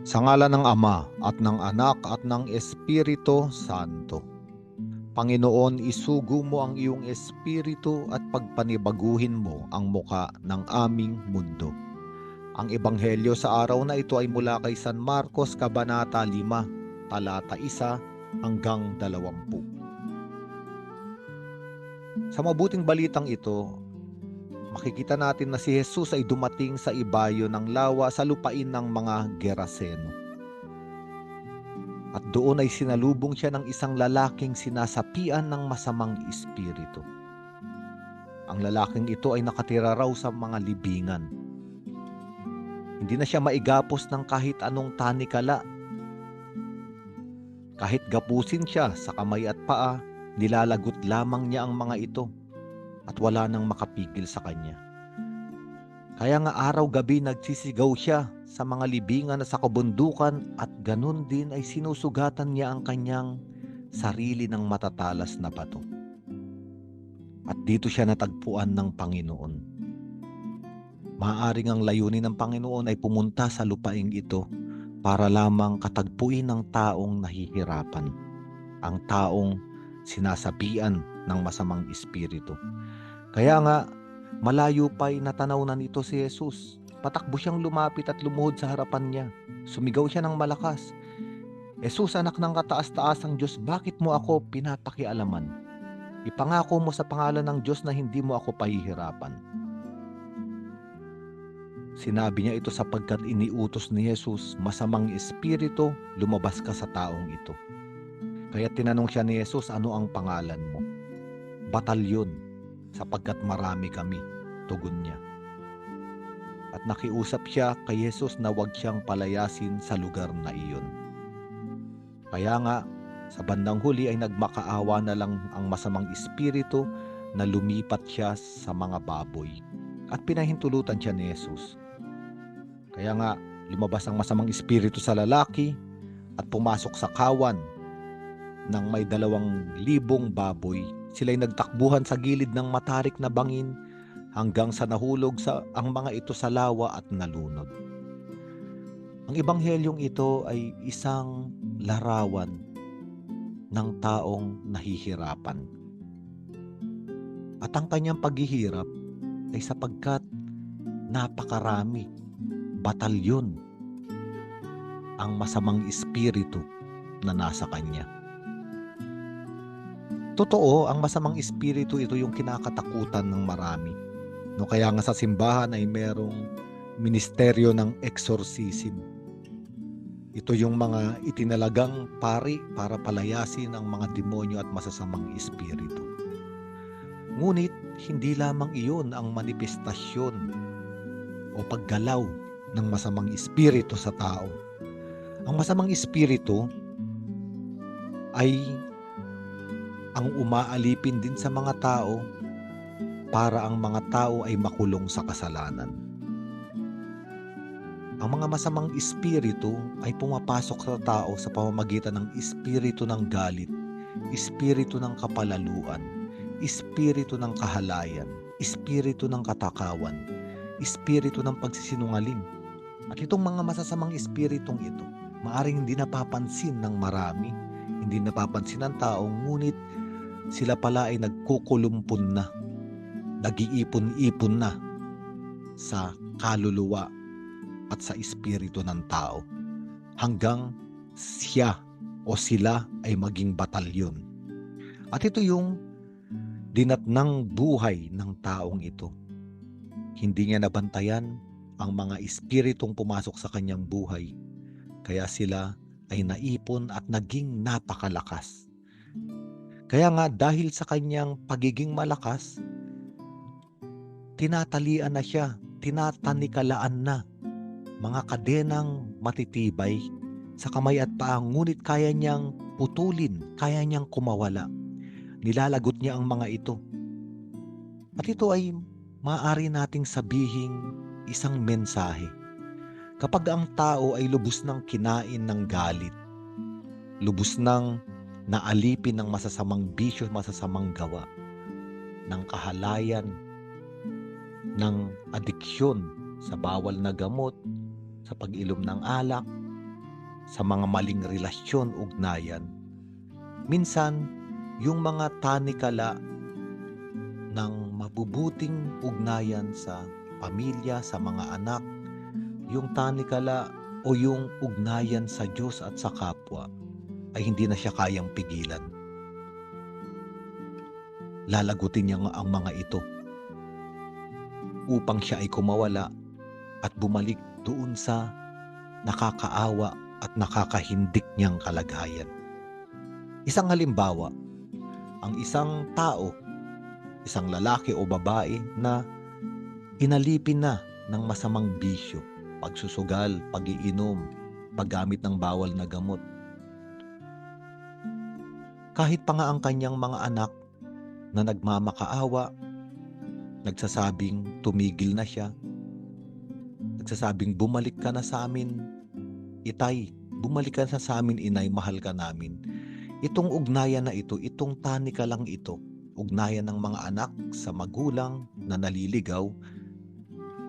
Sa ngala ng Ama at ng Anak at ng Espiritu Santo. Panginoon, isugo mo ang iyong espiritu at pagpanibaguhin mo ang muka ng aming mundo. Ang ebanghelyo sa araw na ito ay mula kay San Marcos, Kabanata 5, talata 1 hanggang 20. Sa mabuting balitang ito, makikita natin na si Jesus ay dumating sa ibayo ng lawa sa lupain ng mga Geraseno. At doon ay sinalubong siya ng isang lalaking sinasapian ng masamang espiritu. Ang lalaking ito ay nakatira raw sa mga libingan. Hindi na siya maigapos ng kahit anong tanikala. Kahit gapusin siya sa kamay at paa, nilalagot lamang niya ang mga ito at wala nang makapigil sa kanya. Kaya nga araw-gabi nagsisigaw siya sa mga libingan at sa kabundukan at ganun din ay sinusugatan niya ang kanyang sarili ng matatalas na bato. At dito siya natagpuan ng Panginoon. Maaring ang layunin ng Panginoon ay pumunta sa lupaing ito para lamang katagpuin ng taong nahihirapan, ang taong sinasabian ng masamang espiritu. Kaya nga, malayo pa'y natanaw na nito si Jesus. Patakbo siyang lumapit at lumuhod sa harapan niya. Sumigaw siya ng malakas. Jesus, anak ng kataas-taasang Diyos, bakit mo ako pinapakialaman? Ipangako mo sa pangalan ng Diyos na hindi mo ako pahihirapan. Sinabi niya ito sapagkat iniutos ni Jesus, masamang espiritu, lumabas ka sa taong ito. Kaya tinanong siya ni Jesus, ano ang pangalan mo? Batalyon, sapagkat marami kami, tugon niya. At nakiusap siya kay Jesus na huwag siyang palayasin sa lugar na iyon. Kaya nga, sa bandang huli ay nagmakaawa na lang ang masamang espiritu na lumipat siya sa mga baboy. At pinahintulutan siya ni Jesus. Kaya nga, lumabas ang masamang espiritu sa lalaki at pumasok sa kawan ng may dalawang libong baboy. Sila'y nagtakbuhan sa gilid ng matarik na bangin hanggang sa nahulog sa ang mga ito sa lawa at nalunod. Ang ebanghelyong ito ay isang larawan ng taong nahihirapan. At ang kanyang paghihirap ay sapagkat napakarami, batalyon ang masamang espiritu na nasa kanya. Totoo, ang masamang espiritu ito yung kinakatakutan ng marami. No, kaya nga sa simbahan ay merong ministeryo ng exorcism. Ito yung mga itinalagang pari para palayasin ang mga demonyo at masasamang espiritu. Ngunit hindi lamang iyon ang manifestasyon o paggalaw ng masamang espiritu sa tao. Ang masamang espiritu ay ang umaalipin din sa mga tao para ang mga tao ay makulong sa kasalanan. Ang mga masamang espiritu ay pumapasok sa tao sa pamamagitan ng espiritu ng galit, espiritu ng kapalaluan, espiritu ng kahalayan, espiritu ng katakawan, espiritu ng pagsisinungaling. At itong mga masasamang espiritong ito, maaring hindi napapansin ng marami, hindi napapansin ng tao, ngunit sila pala ay nagkukulumpon na, nag-iipon-ipon na sa kaluluwa at sa espiritu ng tao hanggang siya o sila ay maging batalyon. At ito yung dinatnang buhay ng taong ito. Hindi niya nabantayan ang mga espiritong pumasok sa kanyang buhay. Kaya sila ay naipon at naging napakalakas. Kaya nga dahil sa kanyang pagiging malakas, tinatalian na siya, tinatanikalaan na mga kadenang matitibay sa kamay at paa ngunit kaya niyang putulin, kaya niyang kumawala. Nilalagot niya ang mga ito. At ito ay maaari nating sabihing isang mensahe. Kapag ang tao ay lubos ng kinain ng galit, lubos ng naalipin ng masasamang bisyo, masasamang gawa, ng kahalayan, ng adiksyon sa bawal na gamot, sa pag-ilom ng alak, sa mga maling relasyon, ugnayan. Minsan, yung mga tanikala ng mabubuting ugnayan sa pamilya, sa mga anak, yung tanikala o yung ugnayan sa Diyos at sa kapwa ay hindi na siya kayang pigilan. Lalagutin niya nga ang mga ito upang siya ay kumawala at bumalik doon sa nakakaawa at nakakahindik niyang kalagayan. Isang halimbawa, ang isang tao, isang lalaki o babae na inalipin na ng masamang bisyo, pagsusugal, pagiinom, paggamit ng bawal na gamot. Kahit pa nga ang kanyang mga anak na nagmamakaawa, nagsasabing tumigil na siya, nagsasabing bumalik ka na sa amin, itay, bumalik ka na sa amin inay, mahal ka namin. Itong ugnayan na ito, itong tanika lang ito, ugnayan ng mga anak sa magulang na naliligaw,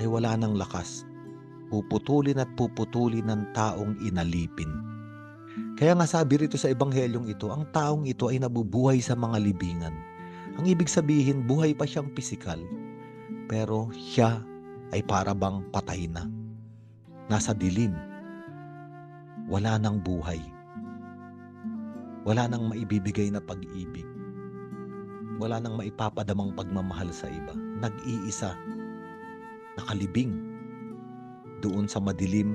ay wala ng lakas. Puputulin at puputulin ng taong inalipin. Kaya nga sabi rito sa ebanghelyong ito, ang taong ito ay nabubuhay sa mga libingan. Ang ibig sabihin, buhay pa siyang pisikal, pero siya ay para bang patay na. Nasa dilim. Wala nang buhay. Wala nang maibibigay na pag-ibig. Wala nang maipapadamang pagmamahal sa iba. Nag-iisa. Nakalibing. Doon sa madilim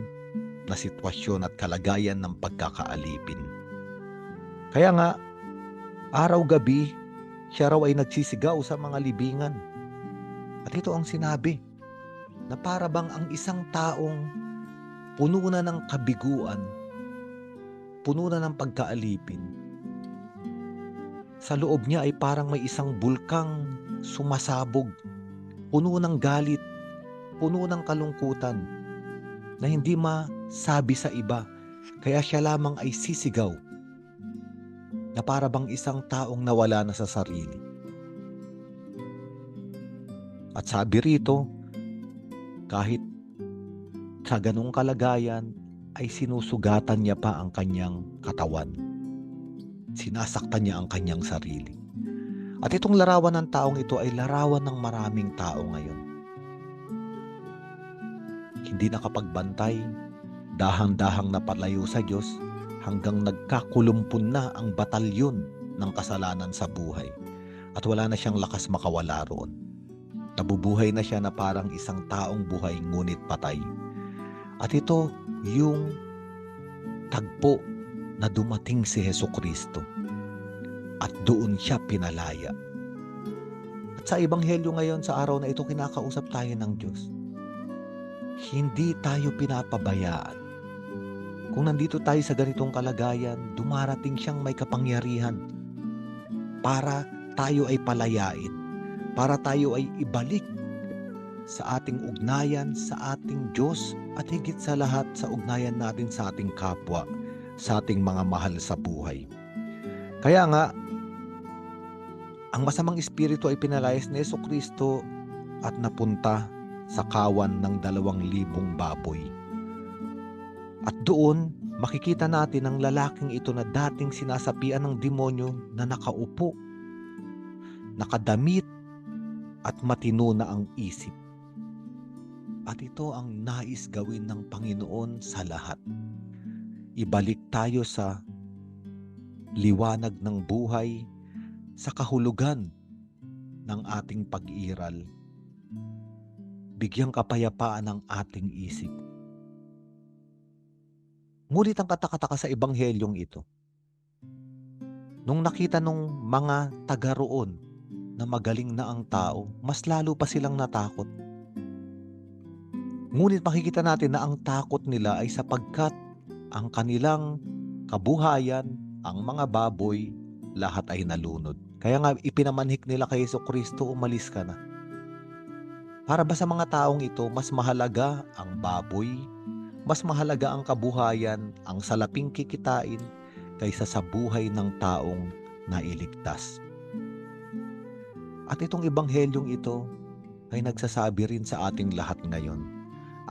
na sitwasyon at kalagayan ng pagkakaalipin. Kaya nga, araw-gabi, siya raw ay nagsisigaw sa mga libingan. At ito ang sinabi, na para bang ang isang taong puno na ng kabiguan, puno na ng pagkaalipin, sa loob niya ay parang may isang bulkang sumasabog, puno ng galit, puno ng kalungkutan, na hindi masabi sa iba, kaya siya lamang ay sisigaw, na para bang isang taong nawala na sa sarili. At sabi rito, kahit sa ganong kalagayan ay sinusugatan niya pa ang kanyang katawan. Sinasaktan niya ang kanyang sarili. At itong larawan ng taong ito ay larawan ng maraming tao ngayon. Hindi nakapagbantay, dahang-dahang napalayo sa Diyos hanggang nagkakulumpun na ang batalyon ng kasalanan sa buhay at wala na siyang lakas makawala roon. Nabubuhay na siya na parang isang taong buhay ngunit patay. At ito yung tagpo na dumating si Heso Kristo. At doon siya pinalaya. At sa Ebanghelyo ngayon, sa araw na ito, kinakausap tayo ng Diyos. Hindi tayo pinapabayaan. Kung nandito tayo sa ganitong kalagayan, dumarating siyang may kapangyarihan para tayo ay palayain para tayo ay ibalik sa ating ugnayan sa ating Diyos at higit sa lahat sa ugnayan natin sa ating kapwa, sa ating mga mahal sa buhay. Kaya nga, ang masamang espiritu ay pinalayas ni Yeso Kristo at napunta sa kawan ng dalawang libong baboy. At doon, makikita natin ang lalaking ito na dating sinasapian ng demonyo na nakaupo, nakadamit at matino na ang isip. At ito ang nais gawin ng Panginoon sa lahat. Ibalik tayo sa liwanag ng buhay, sa kahulugan ng ating pag-iral. Bigyang kapayapaan ang ating isip. Ngunit ang katakataka sa ebanghelyong ito, nung nakita nung mga taga roon na magaling na ang tao, mas lalo pa silang natakot. Ngunit makikita natin na ang takot nila ay sapagkat ang kanilang kabuhayan, ang mga baboy, lahat ay nalunod. Kaya nga ipinamanhik nila kay Yeso Kristo, umalis ka na. Para ba sa mga taong ito, mas mahalaga ang baboy, mas mahalaga ang kabuhayan, ang salaping kikitain, kaysa sa buhay ng taong nailigtas. At itong ebanghelyong ito ay nagsasabi rin sa ating lahat ngayon.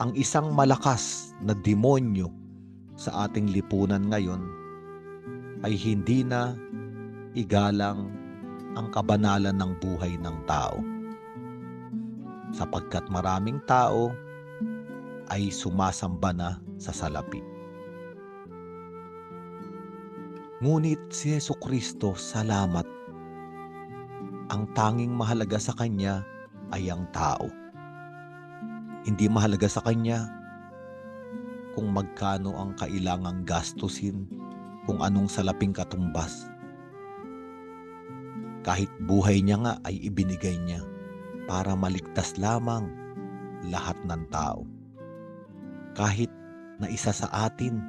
Ang isang malakas na demonyo sa ating lipunan ngayon ay hindi na igalang ang kabanalan ng buhay ng tao. Sapagkat maraming tao ay sumasamba na sa salapi. Ngunit si Yesu Kristo, salamat. Ang tanging mahalaga sa Kanya ay ang tao. Hindi mahalaga sa Kanya kung magkano ang kailangang gastusin, kung anong salaping katumbas. Kahit buhay niya nga ay ibinigay niya para maligtas lamang lahat ng tao. Kahit na isa sa atin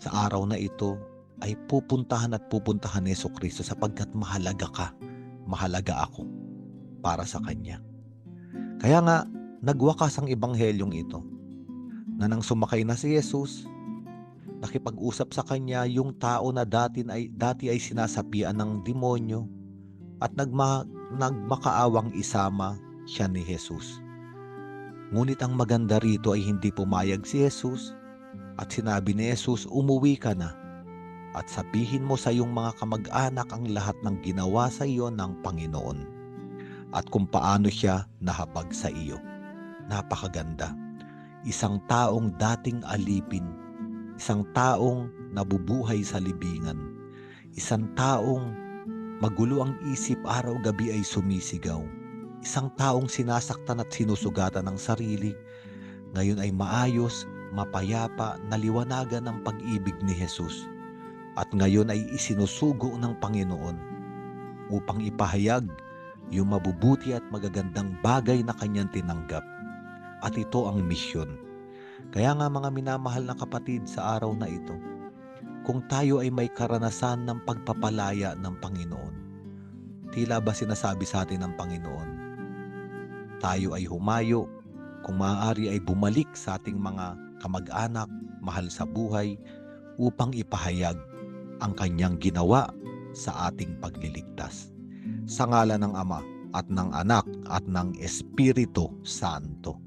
sa araw na ito ay pupuntahan at pupuntahan ni Yeso Kristo sapagkat mahalaga ka, mahalaga ako para sa Kanya. Kaya nga, nagwakas ang ebanghelyong ito na nang sumakay na si Jesus, nakipag-usap sa Kanya yung tao na dati ay, dati ay sinasapian ng demonyo at nagma, nagmakaawang isama siya ni Jesus. Ngunit ang maganda rito ay hindi pumayag si Jesus at sinabi ni Jesus, umuwi ka na at sabihin mo sa iyong mga kamag-anak ang lahat ng ginawa sa iyo ng Panginoon at kung paano siya nahabag sa iyo. Napakaganda. Isang taong dating alipin, isang taong nabubuhay sa libingan, isang taong magulo ang isip araw-gabi ay sumisigaw, isang taong sinasaktan at sinusugatan ng sarili, ngayon ay maayos, mapayapa, naliwanagan ng pag-ibig ni Jesus at ngayon ay isinusugo ng Panginoon upang ipahayag yung mabubuti at magagandang bagay na kanyang tinanggap. At ito ang misyon. Kaya nga mga minamahal na kapatid sa araw na ito, kung tayo ay may karanasan ng pagpapalaya ng Panginoon, tila ba sinasabi sa atin ng Panginoon, tayo ay humayo, kung maaari ay bumalik sa ating mga kamag-anak, mahal sa buhay, upang ipahayag ang kanyang ginawa sa ating pagliligtas. Sa ngala ng Ama at ng Anak at ng Espiritu Santo.